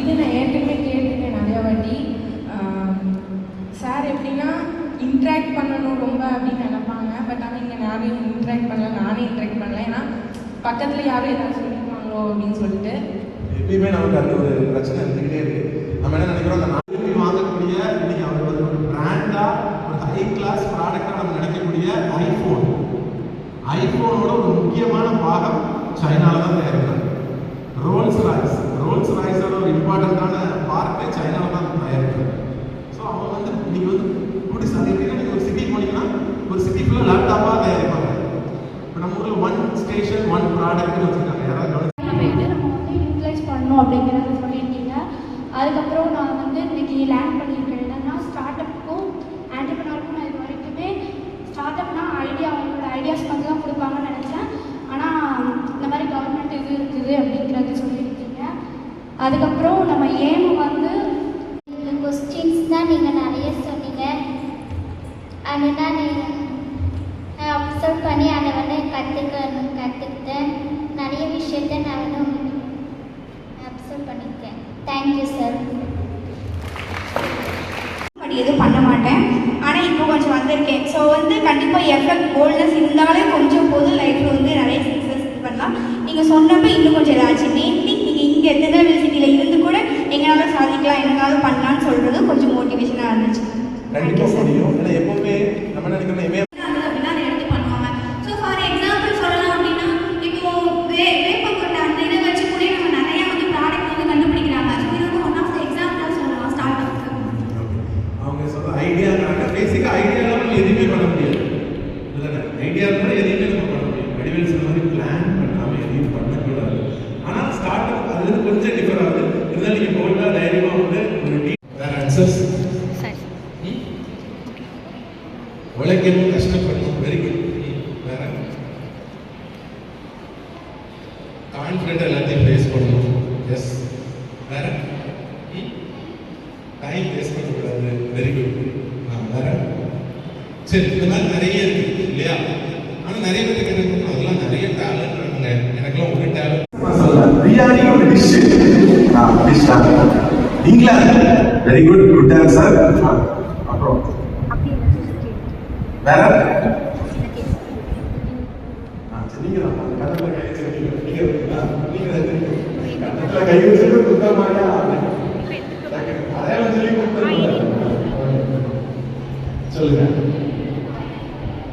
இது நான் ஏற்கனவே கேட்டிருக்கேன் நிறையா வாட்டி. சார் எப்படின்னா இன்ட்ராக்ட் பண்ணணும் ரொம்ப அப்படின்னு நினைப்பாங்க. பட் ஆனால் இங்கே நானே இன்ட்ராக்ட் பண்ணல. நானே இன்ட்ராக்ட் பண்ணல. ஏன்னா பக்கத்தில் யாரும் ஏதாவது சொல்லிடுவாங்களோ அப்படின்னு சொல்லிட்டு. எப்பயுமே நமக்கு அந்த ஒரு பிரச்சனை இருந்துக்கிட்டே இருக்கு. நம்ம என்ன நினைக்கிறோம் அந்த நாலு வாங்கக்கூடிய இன்னைக்கு அவங்க வந்து ஒரு பிராண்டா ஒரு ஹை கிளாஸ் ப்ராடக்டா நம்ம நினைக்கக்கூடிய ஐஃபோன் ஐஃபோனோட ஒரு முக்கியமான பாகம் சைனால தான் தயாரிக்கிறாங்க ரோல்ஸ் ராய்ஸ் ரோல்ஸ் ராய்ஸோட இம்பார்ட்டண்ட்டான பார்ட்டே சைனாவில் தான் தயாரிக்கிறது ஸோ அவங்க வந்து நீங்கள் வந்து இப்படி சார் நீங்கள் ஒரு சிட்டி போனீங்கன்னா ஒரு சிட்டி ஃபுல்லாக லேப்டாப்பாக தயாரிப்பாங்க. இப்போ நம்ம ஊரில் ஒன் ஸ்டேஷன் ஒன் ப்ராடக்ட்னு வச்சுருக்காங்க. யாராவது நம்ம வந்து யூட்டிலைஸ் பண்ணணும் அப்படிங்கிறத சொல்லியிருக்கீங்க. அதுக்கப்புறம் நான் வந்து இன்னைக்கு லேண்ட் பண்ணி அதுக்கப்புறம் நம்ம ஏம் வந்து கொஸ்டின்ஸ் தான் நீங்கள் நிறைய சொன்னீங்க. அதுதான் நீங்கள் நான் அப்சர்வ் பண்ணி அதை வந்து கற்றுக்கணும் கற்றுக்கிட்டேன் நிறைய விஷயத்த நான் வந்து உங்களுக்கு அப்சர்வ் பண்ணியிருக்கேன். தேங்க்யூ சார் அப்படி எதுவும் பண்ண மாட்டேன். ஆனால் இப்போ கொஞ்சம் வந்திருக்கேன். ஸோ வந்து கண்டிப்பாக எஃபெக்ட் போல்ட்னஸ் இருந்தாலே கொஞ்சம் போது லைஃப்பில் வந்து நிறைய சக்ஸஸ் பண்ணலாம். நீங்கள் சொன்னப்போ இன்னும் கொஞ்சம் ஏதாச்சும் மோட்டிவேஷனாக இருந்துச்சு கண்டிப்பா முடியும். ஏன்னா எப்பவுமே நம்ம நினைக்கிறோம் உழைக்கணும் கஷ்டப்படணும் வெரி குட் வேற? கான்ஃபிடென்ட் எல்லாத்தையும் ஃபேஸ் பண்ணணும். எஸ் வேற? டைம் வேஸ்ட் பண்ணக்கூடாது. வெரி குட் வேற? சரி இந்த மாதிரி நிறைய இருக்கு இல்லையா? ஆனால் நிறைய பேர் கேட்டு அதெல்லாம் நிறைய டேலண்ட் எனக்குலாம் எனக்கெல்லாம் ஒரு talent dish England very good good answer அப்புறம்? வேற? கை சொல்லி சொல்லுங்க.